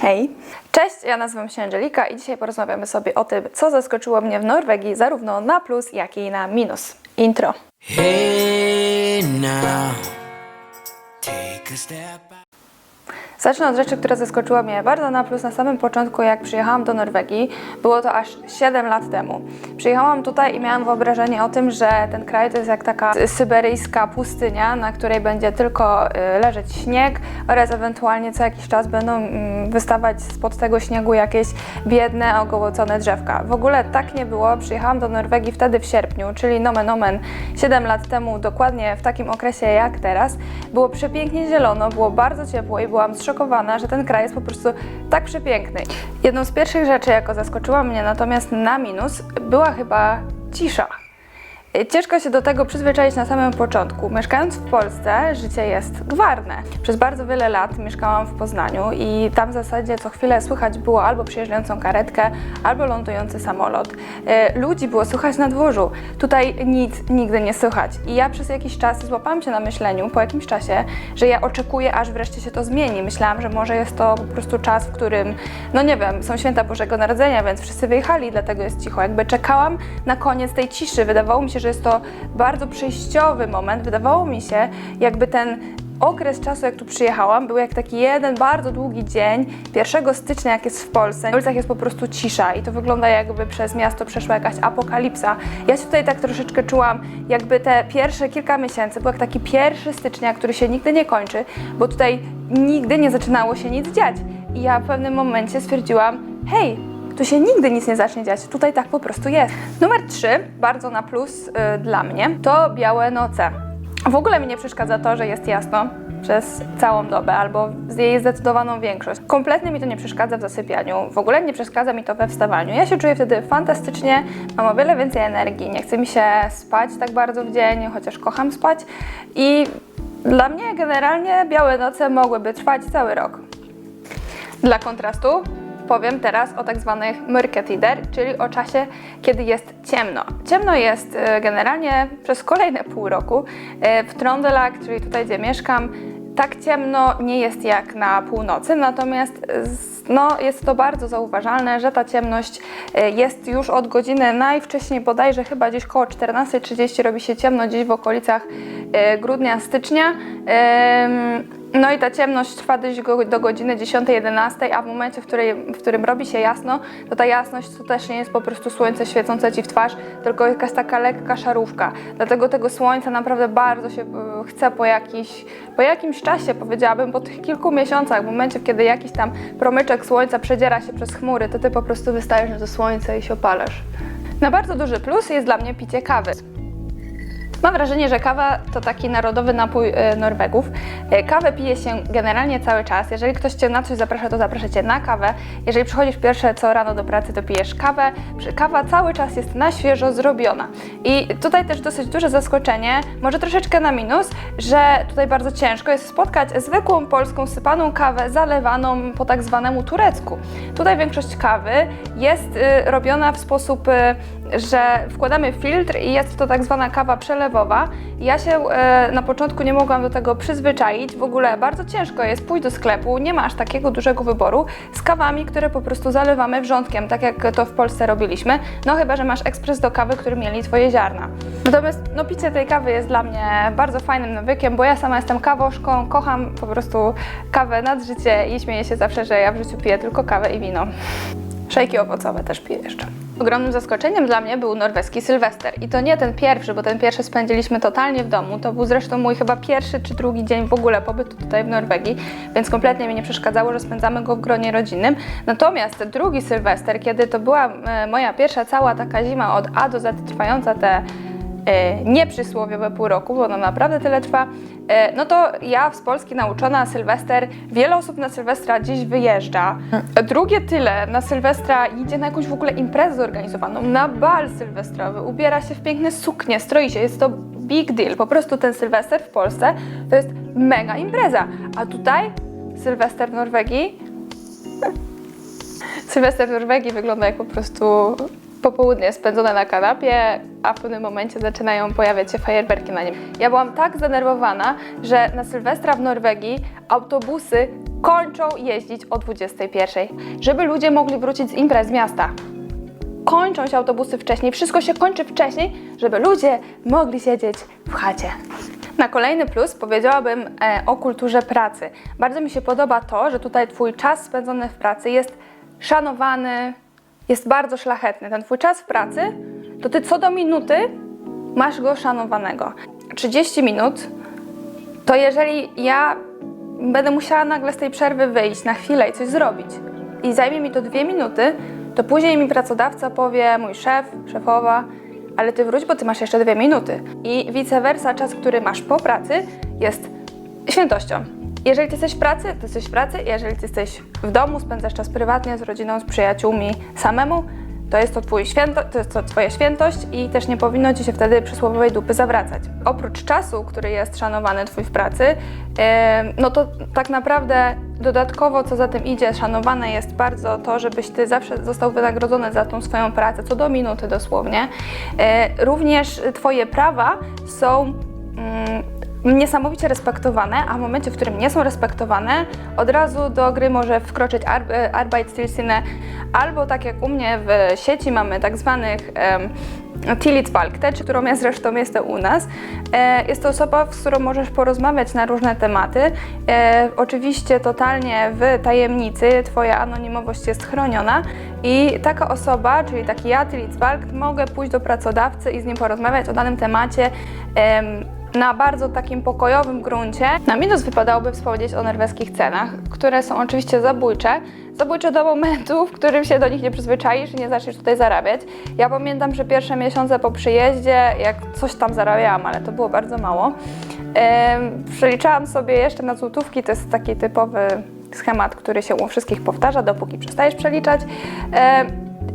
Hej! Cześć, ja nazywam się Angelika i dzisiaj porozmawiamy sobie o tym, co zaskoczyło mnie w Norwegii zarówno na plus, jak i na minus. Intro. Hey now, take a step. Zacznę od rzeczy, która zaskoczyła mnie bardzo na plus na samym początku, jak przyjechałam do Norwegii. Było to aż 7 lat temu. Przyjechałam tutaj i miałam wyobrażenie o tym, że ten kraj to jest jak taka syberyjska pustynia, na której będzie tylko y, leżeć śnieg oraz ewentualnie co jakiś czas będą mm, wystawać spod tego śniegu jakieś biedne, ogołocone drzewka. W ogóle tak nie było. Przyjechałam do Norwegii wtedy w sierpniu, czyli nomen omen 7 lat temu, dokładnie w takim okresie jak teraz. Było przepięknie zielono, było bardzo ciepło i byłam że ten kraj jest po prostu tak przepiękny. Jedną z pierwszych rzeczy, jaka zaskoczyła mnie natomiast na minus, była chyba cisza. Ciężko się do tego przyzwyczaić na samym początku. Mieszkając w Polsce, życie jest gwarne. Przez bardzo wiele lat mieszkałam w Poznaniu i tam w zasadzie co chwilę słychać było albo przyjeżdżającą karetkę, albo lądujący samolot. E, Ludzi było słychać na dworzu. Tutaj nic nigdy nie słychać. I ja przez jakiś czas złapałam się na myśleniu, po jakimś czasie, że ja oczekuję, aż wreszcie się to zmieni. Myślałam, że może jest to po prostu czas, w którym, no nie wiem, są święta Bożego Narodzenia, więc wszyscy wyjechali, dlatego jest cicho. Jakby czekałam na koniec tej ciszy. Wydawało mi się, że jest to bardzo przejściowy moment. Wydawało mi się, jakby ten okres czasu, jak tu przyjechałam, był jak taki jeden bardzo długi dzień 1 stycznia, jak jest w Polsce. Na ulicach jest po prostu cisza i to wygląda jakby przez miasto przeszła jakaś apokalipsa. Ja się tutaj tak troszeczkę czułam, jakby te pierwsze kilka miesięcy był jak taki 1 stycznia, który się nigdy nie kończy, bo tutaj nigdy nie zaczynało się nic dziać. I ja w pewnym momencie stwierdziłam, hej, tu się nigdy nic nie zacznie dziać. Tutaj tak po prostu jest. Numer 3, bardzo na plus y, dla mnie, to białe noce. W ogóle mi nie przeszkadza to, że jest jasno przez całą dobę albo z jej zdecydowaną większość. Kompletnie mi to nie przeszkadza w zasypianiu, w ogóle nie przeszkadza mi to we wstawaniu. Ja się czuję wtedy fantastycznie, mam o wiele więcej energii, nie chce mi się spać tak bardzo w dzień, chociaż kocham spać i dla mnie generalnie białe noce mogłyby trwać cały rok. Dla kontrastu powiem teraz o tak zwanych mörketider, czyli o czasie, kiedy jest ciemno. Ciemno jest e, generalnie przez kolejne pół roku. E, W Trondelag, czyli tutaj, gdzie mieszkam, tak ciemno nie jest jak na północy, natomiast e, no, jest to bardzo zauważalne, że ta ciemność jest już od godziny najwcześniej, bodajże chyba gdzieś koło 14.30 robi się ciemno, gdzieś w okolicach grudnia, stycznia. No i ta ciemność trwa do godziny 10-11, a w momencie, w, której, w którym robi się jasno, to ta jasność to też nie jest po prostu słońce świecące ci w twarz, tylko jakaś taka lekka szarówka. Dlatego tego słońca naprawdę bardzo się e, chce po, jakiś, po jakimś czasie, powiedziałabym, po tych kilku miesiącach, w momencie, kiedy jakiś tam promyczek słońca przedziera się przez chmury, to ty po prostu wystajesz na to słońce i się opalasz. Na bardzo duży plus jest dla mnie picie kawy. Mam wrażenie, że kawa to taki narodowy napój e, Norwegów. E, Kawę pije się generalnie cały czas. Jeżeli ktoś Cię na coś zaprasza, to zaprasza Cię na kawę. Jeżeli przychodzisz pierwsze co rano do pracy, to pijesz kawę. Kawa cały czas jest na świeżo zrobiona. I tutaj też dosyć duże zaskoczenie, może troszeczkę na minus, że tutaj bardzo ciężko jest spotkać zwykłą polską sypaną kawę zalewaną po tak zwanemu turecku. Tutaj większość kawy jest y, robiona w sposób, y, że wkładamy filtr i jest to tak zwana kawa przelewowa. Ja się e, na początku nie mogłam do tego przyzwyczaić. W ogóle bardzo ciężko jest pójść do sklepu, nie ma aż takiego dużego wyboru z kawami, które po prostu zalewamy wrzątkiem, tak jak to w Polsce robiliśmy. No chyba, że masz ekspres do kawy, który mieli twoje ziarna. Natomiast no, picie tej kawy jest dla mnie bardzo fajnym nawykiem, bo ja sama jestem kawoszką, kocham po prostu kawę nad życie i śmieję się zawsze, że ja w życiu piję tylko kawę i wino. Szejki owocowe też piję jeszcze. Ogromnym zaskoczeniem dla mnie był norweski Sylwester. I to nie ten pierwszy, bo ten pierwszy spędziliśmy totalnie w domu. To był zresztą mój chyba pierwszy czy drugi dzień w ogóle pobytu tutaj w Norwegii, więc kompletnie mi nie przeszkadzało, że spędzamy go w gronie rodzinnym. Natomiast drugi Sylwester, kiedy to była e, moja pierwsza cała taka zima od A do Z trwająca te e, nieprzysłowiowe pół roku, bo ono naprawdę tyle trwa, e, no to ja z Polski nauczona Sylwester, wiele osób na Sylwestra gdzieś wyjeżdża. Drugie tyle na Sylwestra idzie na jakąś w ogóle imprezę zorganizowaną, na bal sylwestrowy, ubiera się w piękne suknie, stroi się, jest to big deal. Po prostu ten Sylwester w Polsce to jest mega impreza. A tutaj Sylwester w Norwegii Sylwester w Norwegii wygląda jak po prostu popołudnie spędzone na kanapie, a w pewnym momencie zaczynają pojawiać się fajerwerki na nim. Ja byłam tak zdenerwowana, że na Sylwestra w Norwegii autobusy kończą jeździć o 21, żeby ludzie mogli wrócić z imprez miasta. Kończą się autobusy wcześniej, wszystko się kończy wcześniej, żeby ludzie mogli siedzieć w chacie. Na kolejny plus powiedziałabym e, o kulturze pracy. Bardzo mi się podoba to, że tutaj Twój czas spędzony w pracy jest szanowany, jest bardzo szlachetny. Ten Twój czas w pracy, to Ty co do minuty masz go szanowanego. 30 minut to jeżeli ja będę musiała nagle z tej przerwy wyjść na chwilę i coś zrobić i zajmie mi to dwie minuty, to później mi pracodawca powie, mój szef, szefowa, ale ty wróć, bo ty masz jeszcze dwie minuty. I vice versa, czas, który masz po pracy jest świętością. Jeżeli ty jesteś w pracy, to jesteś w pracy, jeżeli ty jesteś w domu, spędzasz czas prywatnie z rodziną, z przyjaciółmi, samemu, to jest to, twój święto, to jest to twoja świętość i też nie powinno ci się wtedy przysłowiowej dupy zawracać. Oprócz czasu, który jest szanowany twój w pracy, no to tak naprawdę dodatkowo, co za tym idzie, szanowane jest bardzo to, żebyś ty zawsze został wynagrodzony za tą swoją pracę, co do minuty dosłownie. E, również twoje prawa są mm, niesamowicie respektowane, a w momencie, w którym nie są respektowane, od razu do gry może wkroczyć Ar- Arbeitsstilsine, albo tak jak u mnie w sieci mamy tak zwanych um, Tillitsbalkte, czy którą ja zresztą jestem u nas. E, jest to osoba, z którą możesz porozmawiać na różne tematy. E, oczywiście totalnie w tajemnicy, twoja anonimowość jest chroniona i taka osoba, czyli taki ja, Tillitsbalkt, mogę pójść do pracodawcy i z nim porozmawiać o danym temacie. em, na bardzo takim pokojowym gruncie. Na minus wypadałoby wspomnieć o norweskich cenach, które są oczywiście zabójcze. Zabójcze do momentu, w którym się do nich nie przyzwyczaisz i nie zaczniesz tutaj zarabiać. Ja pamiętam, że pierwsze miesiące po przyjeździe, jak coś tam zarabiałam, ale to było bardzo mało, em, przeliczałam sobie jeszcze na złotówki, to jest taki typowy schemat, który się u wszystkich powtarza, dopóki przestajesz przeliczać. Em,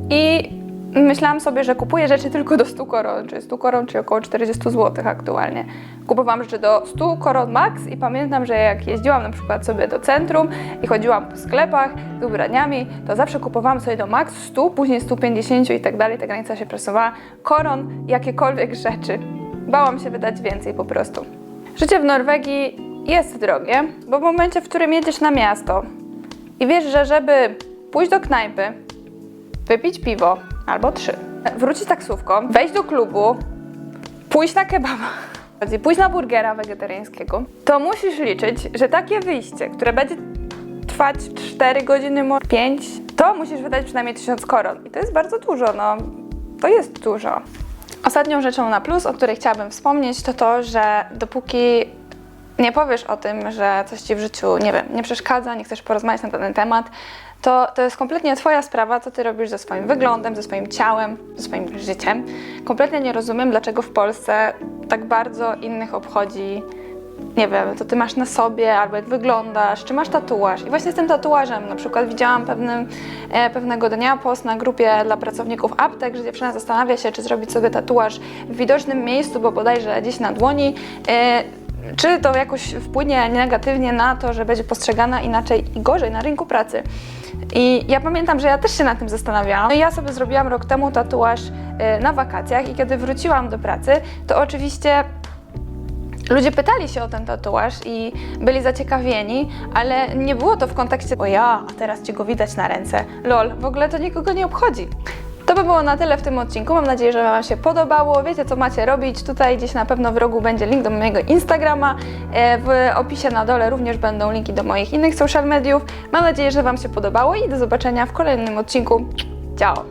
I Myślałam sobie, że kupuję rzeczy tylko do 100 koron, czy 100 koron, czy około 40 zł aktualnie. Kupowałam rzeczy do 100 koron max i pamiętam, że jak jeździłam na przykład sobie do centrum i chodziłam po sklepach z ubraniami, to zawsze kupowałam sobie do max 100, później 150 i tak dalej, ta granica się przesuwała. Koron, jakiekolwiek rzeczy. Bałam się wydać więcej po prostu. Życie w Norwegii jest drogie, bo w momencie, w którym jedziesz na miasto i wiesz, że żeby pójść do knajpy, wypić piwo albo trzy, wrócić taksówką, wejść do klubu, pójść na kebaba, pójść na burgera wegetariańskiego, to musisz liczyć, że takie wyjście, które będzie trwać 4 godziny, może 5, to musisz wydać przynajmniej 1000 koron. I to jest bardzo dużo, no to jest dużo. Ostatnią rzeczą na plus, o której chciałabym wspomnieć, to to, że dopóki nie powiesz o tym, że coś ci w życiu, nie wiem, nie przeszkadza, nie chcesz porozmawiać na ten temat, to, to jest kompletnie Twoja sprawa, co Ty robisz ze swoim wyglądem, ze swoim ciałem, ze swoim życiem. Kompletnie nie rozumiem, dlaczego w Polsce tak bardzo innych obchodzi, nie wiem, to Ty masz na sobie, albo jak wyglądasz, czy masz tatuaż. I właśnie z tym tatuażem, na przykład widziałam pewnym, e, pewnego dnia post na grupie dla pracowników aptek, że dziewczyna zastanawia się, czy zrobić sobie tatuaż w widocznym miejscu, bo bodajże gdzieś na dłoni. E, czy to jakoś wpłynie negatywnie na to, że będzie postrzegana inaczej i gorzej na rynku pracy. I ja pamiętam, że ja też się nad tym zastanawiałam. No i ja sobie zrobiłam rok temu tatuaż y, na wakacjach i kiedy wróciłam do pracy, to oczywiście Ludzie pytali się o ten tatuaż i byli zaciekawieni, ale nie było to w kontekście o ja, a teraz ci go widać na ręce. Lol, w ogóle to nikogo nie obchodzi. To by było na tyle w tym odcinku. Mam nadzieję, że Wam się podobało. Wiecie, co macie robić. Tutaj gdzieś na pewno w rogu będzie link do mojego Instagrama. E, W opisie na dole również będą linki do moich innych social mediów. Mam nadzieję, że Wam się podobało i do zobaczenia w kolejnym odcinku. Ciao!